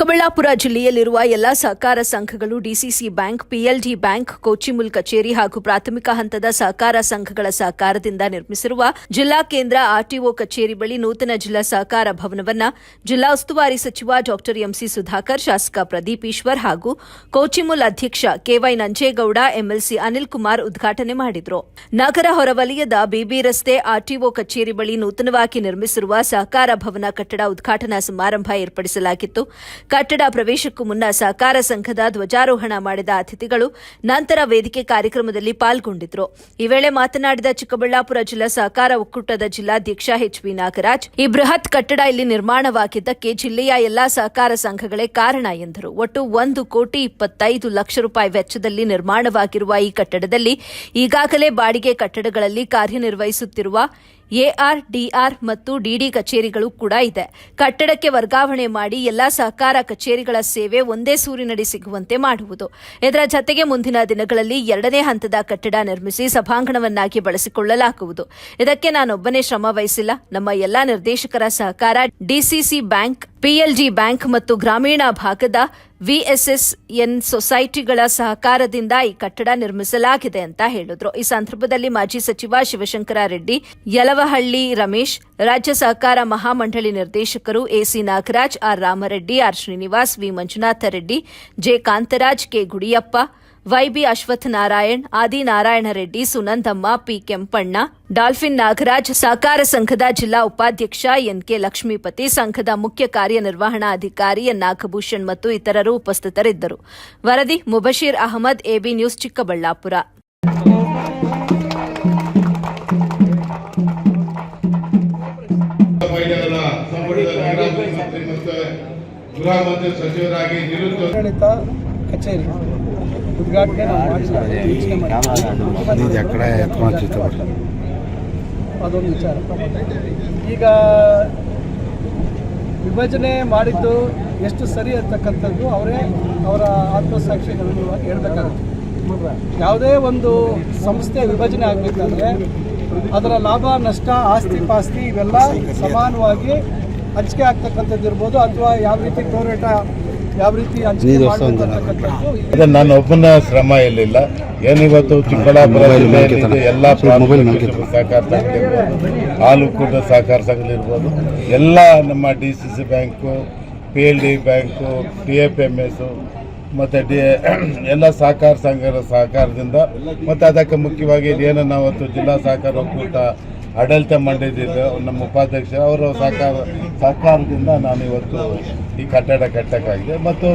ಚಿಕ್ಕಬಳ್ಳಾಪುರ ಜಿಲ್ಲೆಯಲ್ಲಿರುವ ಎಲ್ಲಾ ಸಹಕಾರ ಸಂಘಗಳು DCC bank, PLD bank, Kochimul ಕಚೇರಿ ಹಾಗೂ ಪ್ರಾಥಮಿಕ ಹಂತದ ಸಹಕಾರ ಸಂಘಗಳ ಸಹಕಾರದಿಂದ ನಿರ್ಮಿಸಿರುವ ಜಿಲ್ಲಾ ಕೇಂದ್ರ ಆರ್ಟಿಒ ಕಚೇರಿ ಬಳಿ ನೂತನ ಜಿಲ್ಲಾ ಸಹಕಾರ ಭವನವನ್ನು ಜಿಲ್ಲಾ ಉಸ್ತುವಾರಿ ಸಚಿವ ಡಾ ಎಂಸಿ ಸುಧಾಕರ್, ಶಾಸಕ ಪ್ರದೀಪ್ ಈಶ್ವರ್ ಹಾಗೂ ಕೋಚಿಮುಲ್ ಅಧ್ಯಕ್ಷ ಕೆವೈ ನಂಜೇಗೌಡ, ಎಂಎಲ್ಸಿ ಅನಿಲ್ ಕುಮಾರ್ ಉದ್ಘಾಟನೆ ಮಾಡಿದರು. ನಗರ ಹೊರವಲಯದ ಬಿಬಿ ರಸ್ತೆ ಆರ್ಟಿಒ ಕಚೇರಿ ಬಳಿ ನೂತನವಾಗಿ ನಿರ್ಮಿಸಿರುವ ಸಹಕಾರ ಭವನ ಕಟ್ಟಡ ಉದ್ಘಾಟನಾ ಸಮಾರಂಭ ಏರ್ಪಡಿಸಲಾಗಿತ್ತು. ಕಟ್ಟಡ ಪ್ರವೇಶಕ್ಕೂ ಮುನ್ನ ಸಹಕಾರ ಸಂಘದ ಧ್ವಜಾರೋಹಣ ಮಾಡಿದ ಅತಿಥಿಗಳು ನಂತರ ವೇದಿಕೆ ಕಾರ್ಯಕ್ರಮದಲ್ಲಿ ಪಾಲ್ಗೊಂಡಿದ್ರು. ಈ ವೇಳೆ ಮಾತನಾಡಿದ ಚಿಕ್ಕಬಳ್ಳಾಪುರ ಜಿಲ್ಲಾ ಸಹಕಾರ ಒಕ್ಕೂಟದ ಜಿಲ್ಲಾಧ್ಯಕ್ಷ ಎಚ್ ವಿ ನಾಗರಾಜ್, ಈ ಬೃಹತ್ ಕಟ್ಟಡ ಇಲ್ಲಿ ನಿರ್ಮಾಣವಾಗಿದ್ದಕ್ಕೆ ಜಿಲ್ಲೆಯ ಎಲ್ಲಾ ಸಹಕಾರ ಸಂಘಗಳೇ ಕಾರಣ ಎಂದರು. ಒಟ್ಟು ಒಂದು ಕೋಟಿ ಇಪ್ಪತ್ತೈದು ಲಕ್ಷ ರೂಪಾಯಿ ವೆಚ್ಚದಲ್ಲಿ ನಿರ್ಮಾಣವಾಗಿರುವ ಈ ಕಟ್ಟಡದಲ್ಲಿ ಈಗಾಗಲೇ ಬಾಡಿಗೆ ಕಟ್ಟಡಗಳಲ್ಲಿ ಕಾರ್ಯನಿರ್ವಹಿಸುತ್ತಿರುವ ಎಆರ್ ಡಿಆರ್ ಮತ್ತು ಡಿಡಿ ಕಚೇರಿಗಳು ಕೂಡ ಇದೆ. ಕಟ್ಟಡಕ್ಕೆ ವರ್ಗಾವಣೆ ಮಾಡಿ ಎಲ್ಲಾ ಸಹಕಾರ ಕಚೇರಿಗಳ ಸೇವೆ ಒಂದೇ ಸೂರಿನಡಿ ಸಿಗುವಂತೆ ಮಾಡುವುದು. ಇದರ ಜತೆಗೆ ಮುಂದಿನ ದಿನಗಳಲ್ಲಿ ಎರಡನೇ ಹಂತದ ಕಟ್ಟಡ ನಿರ್ಮಿಸಿ ಸಭಾಂಗಣವನ್ನಾಗಿ ಬಳಸಿಕೊಳ್ಳಲಾಗುವುದು. ಇದಕ್ಕೆ ನಾನೊಬ್ಬನೇ ಶ್ರಮ ವಹಿಸಿಲ್ಲ. ನಮ್ಮ ಎಲ್ಲಾ ನಿರ್ದೇಶಕರ ಸಹಕಾರ ಡಿಸಿಸಿ ಬ್ಯಾಂಕ್ ಪಿಎಲ್ಜಿ ಬ್ಯಾಂಕ್ ಮತ್ತು ಗ್ರಾಮೀಣ ಭಾಗದ ವಿಎಸ್ಎಸ್ಎನ್ ಸೊಸೈಟಿಗಳ ಸಹಕಾರದಿಂದ ಈ ಕಟ್ಟಡ ನಿರ್ಮಿಸಲಾಗಿದೆ ಅಂತ ಹೇಳಿದ್ರು. ಈ ಸಂದರ್ಭದಲ್ಲಿ ಮಾಜಿ ಸಚಿವ ಶಿವಶಂಕರ ರೆಡ್ಡಿ, ಯಲವಹಳ್ಳಿ ರಮೇಶ್, ರಾಜ್ಯ ಸಹಕಾರ ಮಹಾಮಂಡಳಿ ನಿರ್ದೇಶಕರು AC Nagaraj, R Ramareddy, R Srinivas, V Manjunatha Reddy, J Kantharaj, K Gudiyappa YB Ashwath Narayan Adi Narayana Reddy, Sunandamma, P Kempanna, Dolphin Nagaraj, ಸಹಕಾರ ಸಂಘದ ಜಿಲ್ಲಾ ಉಪಾಧ್ಯಕ್ಷ ಎನ್ಕೆ ಲಕ್ಷ್ಮೀಪತಿ, ಸಂಘದ ಮುಖ್ಯ ಕಾರ್ಯನಿರ್ವಹಣಾಧಿಕಾರಿ ಎನ್ ನಾಗಭೂಷಣ್ ಮತ್ತು ಇತರರು ಉಪಸ್ಥಿತರಿದ್ದರು. ವರದಿ, ಮುಬಶೀರ್ ಅಹಮದ್, ಎಬಿ ನ್ಯೂಸ್, ಚಿಕ್ಕಬಳ್ಳಾಪುರ. ಕಚೇರಿ ಉದ್ಘಾಟನೆ ಅದೊಂದು ವಿಚಾರ. ಈಗ ವಿಭಜನೆ ಮಾಡಿದ್ದು ಎಷ್ಟು ಸರಿ ಅಂತಕ್ಕಂಥದ್ದು ಅವರೇ ಅವರ ಆತ್ಮಸಾಕ್ಷಿಗಳನ್ನು ಹೇಳ್ಬೇಕಾಗುತ್ತೆ. ಯಾವುದೇ ಒಂದು ಸಂಸ್ಥೆ ವಿಭಜನೆ ಆಗಬೇಕಂದ್ರೆ ಅದರ ಲಾಭ ನಷ್ಟ ಆಸ್ತಿ ಪಾಸ್ತಿ ಇವೆಲ್ಲ ಸಮಾನವಾಗಿ ಹಂಚಿಕೆ ಆಗ್ತಕ್ಕಂಥದ್ದು ಇರ್ಬೋದು ಅಥವಾ ಯಾವ ರೀತಿ ಟೋರೇಟ ಯಾವ ರೀತಿ ನನ್ನ ಒಬ್ಬನ ಶ್ರಮ ಇರಲಿಲ್ಲ. ಏನಿವತ್ತು ಚಿಕ್ಕಬಳ್ಳಾಪುರ ಜಿಲ್ಲೆಯಲ್ಲಿ ಎಲ್ಲ. ಸಹಕಾರ ಸಂಘ ಹಾಲು ಕೂಡ ಸಹಕಾರ ಸಂಘಗಳಿರ್ಬೋದು ಎಲ್ಲ ನಮ್ಮ D C C bank P L D bank T F M S ಮತ್ತು ಡಿ ಎಲ್ಲ ಸಹಕಾರ ಸಂಘದ ಸಹಕಾರದಿಂದ ಮತ್ತು ಅದಕ್ಕೆ ಮುಖ್ಯವಾಗಿ ಏನು ನಾವತ್ತು ಜಿಲ್ಲಾ ಸಹಕಾರ ಒಕ್ಕೂಟ ಆಡಳಿತ ಮಂಡಳಿದ್ದು ನಮ್ಮ ಉಪಾಧ್ಯಕ್ಷ ಅವರ ಸಹಕಾರ ಸಹಕಾರದಿಂದ ನಾನು ಇವತ್ತು ಈ ಕಟ್ಟಡ ಕಟ್ಟಕ್ಕಾಗಿದೆ. ಮತ್ತು